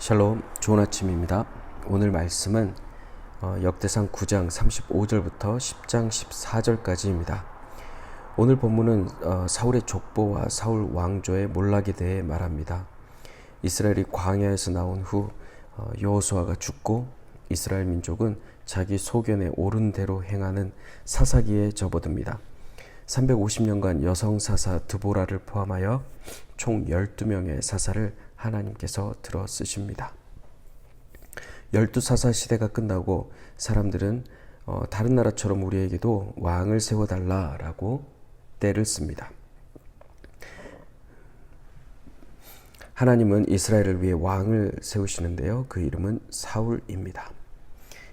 샬롬 좋은 아침입니다. 오늘 말씀은 어, 역대상 9장 35절부터 10장 14절까지입니다. 오늘 본문은 어, 사울의 족보와 사울 왕조의 몰락에 대해 말합니다. 이스라엘이 광야에서 나온 후 어, 여호수아가 죽고 이스라엘 민족은 자기 소견에 옳은 대로 행하는 사사기에 접어듭니다. 350년간 여성 사사 드보라를 포함하여 총 12명의 사사를 하나님께서 들어 쓰십니다. 열두 사사 시대가 끝나고 사람들은 어, 다른 나라처럼 우리에게도 왕을 세워달라라고 때를 씁니다. 하나님은 이스라엘을 위해 왕을 세우시는데요. 그 이름은 사울입니다.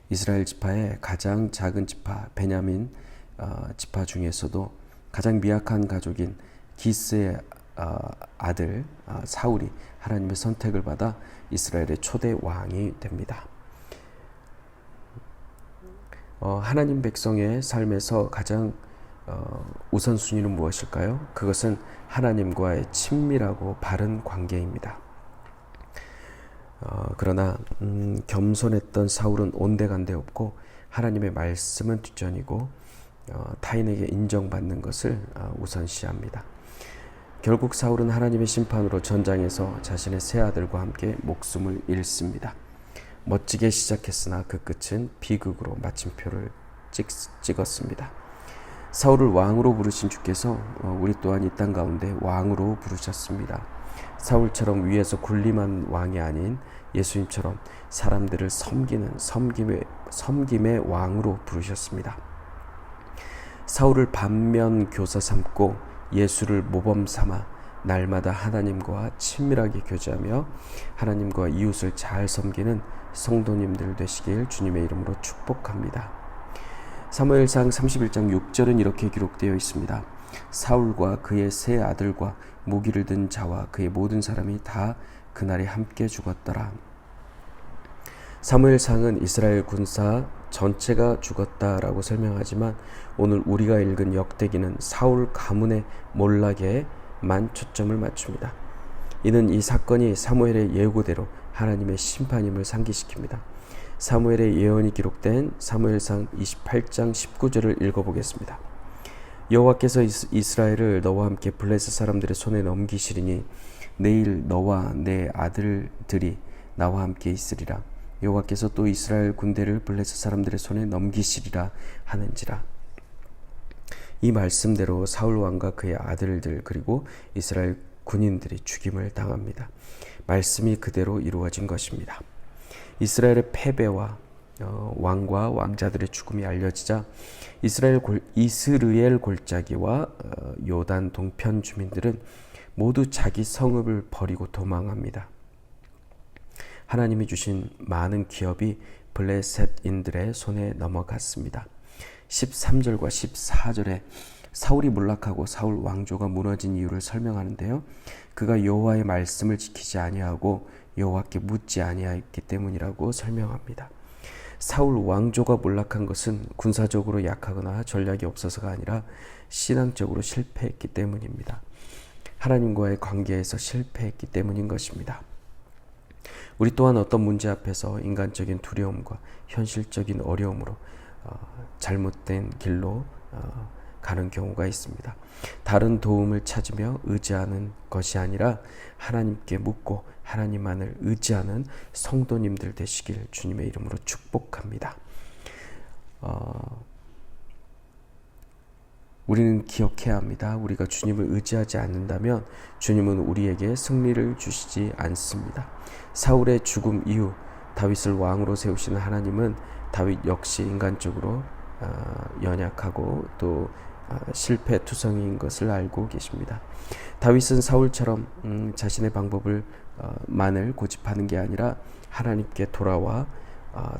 이스라엘 지파의 가장 작은 지파 베냐민 어, 지파 중에서도 가장 미약한 가족인 기스의 어, 아들 어, 사울이 하나님의 선택을 받아 이스라엘의 초대 왕이 됩니다. 어, 하나님 백성의 삶에서 가장 우선순위는 무엇일까요? 그것은 하나님과의 친밀하고 바른 관계입니다. 그러나 음, 겸손했던 사울은 온데간데 없고 하나님의 말씀은 뒷전이고 타인에게 인정받는 것을 우선시합니다. 결국 사울은 하나님의 심판으로 전장에서 자신의 세 아들과 함께 목숨을 잃습니다. 멋지게 시작했으나 그 끝은 비극으로 마침표를 찍, 찍었습니다. 사울을 왕으로 부르신 주께서 어, 우리 또한 이 땅 가운데 왕으로 부르셨습니다. 사울처럼 위에서 군림한 왕이 아닌 예수님처럼 사람들을 섬기는 섬김의, 섬김의 왕으로 부르셨습니다. 사울을 반면 교사 삼고 예수를 모범 삼아 날마다 하나님과 친밀하게 교제하며 하나님과 이웃을 잘 섬기는 성도님들 되시길 주님의 이름으로 축복합니다. 사무엘상 31장 6절은 이렇게 기록되어 있습니다. 사울과 그의 세 아들과 무기를 든 자와 그의 모든 사람이 다 그날에 함께 죽었더라. 사무엘상은 이스라엘 군사 전체가 죽었다라고 설명하지만 오늘 우리가 읽은 역대기는 사울 가문의 몰락에만 초점을 맞춥니다. 이는 이 사건이 사무엘의 예고대로 하나님의 심판임을 상기시킵니다. 사무엘의 예언이 기록된 사무엘상 28장 19절을 읽어보겠습니다. 여호와께서 이스라엘을 너와 함께 블레셋 사람들의 손에 넘기시리니 내일 너와 내 아들들이 나와 함께 있으리라. 여호와께서 또 이스라엘 군대를 블레셋 사람들의 손에 넘기시리라 하는지라. 이 말씀대로 사울 왕과 그의 아들들 그리고 이스라엘 군인들이 죽임을 당합니다. 말씀이 그대로 이루어진 것입니다. 이스라엘의 패배와 어, 왕과 왕자들의 죽음이 알려지자 이스라엘 골, 이스르엘 골짜기와 어, 요단 동편 주민들은 모두 자기 성읍을 버리고 도망합니다. 하나님이 주신 많은 기업이 블레셋인들의 손에 넘어갔습니다. 13절과 14절에 사울이 몰락하고 사울 왕조가 무너진 이유를 설명하는데요. 그가 여호와의 말씀을 지키지 아니하고 여호와께 묻지 아니하였기 때문이라고 설명합니다. 사울 왕조가 몰락한 것은 군사적으로 약하거나 전략이 없어서가 아니라 신앙적으로 실패했기 때문입니다. 하나님과의 관계에서 실패했기 때문인 것입니다. 우리 또한 어떤 문제 앞에서 인간적인 두려움과 현실적인 어려움으로 어, 잘못된 길로 어, 가는 경우가 있습니다. 다른 도움을 찾으며 의지하는 것이 아니라 하나님께 묻고 하나님만을 의지하는 성도님들 되시길 주님의 이름으로 축복합니다. 어, 우리는 기억해야 합니다. 우리가 주님을 의지하지 않는다면 주님은 우리에게 승리를 주시지 않습니다. 사울의 죽음 이후 다윗을 왕으로 세우시는 하나님은 다윗 역시 인간적으로 어, 연약하고 또 어, 실패 투성인 것을 알고 계십니다. 다윗은 사울처럼 음, 자신의 방법을 어, 만을 고집하는 게 아니라 하나님께 돌아와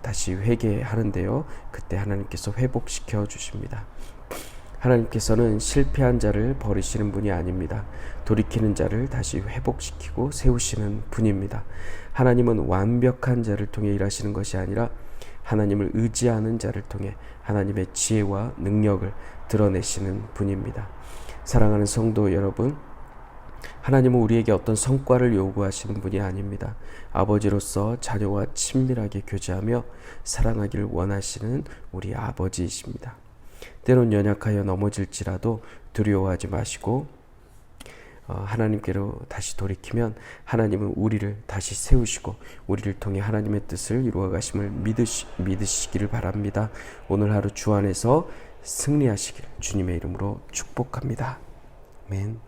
다시 회개하는데요. 그때 하나님께서 회복시켜 주십니다. 하나님께서는 실패한 자를 버리시는 분이 아닙니다. 돌이키는 자를 다시 회복시키고 세우시는 분입니다. 하나님은 완벽한 자를 통해 일하시는 것이 아니라 하나님을 의지하는 자를 통해 하나님의 지혜와 능력을 드러내시는 분입니다. 사랑하는 성도 여러분, 하나님은 우리에게 어떤 성과를 요구하시는 분이 아닙니다. 아버지로서 자녀와 친밀하게 교제하며 사랑하기를 원하시는 우리 아버지이십니다. 때론 연약하여 넘어질지라도 두려워하지 마시고 어, 하나님께로 다시 돌이키면 하나님은 우리를 다시 세우시고 우리를 통해 하나님의 뜻을 이루어 가심을 믿으시, 믿으시기를 바랍니다. 오늘 하루 주 안에서 승리하시길 주님의 이름으로 축복합니다. 아멘.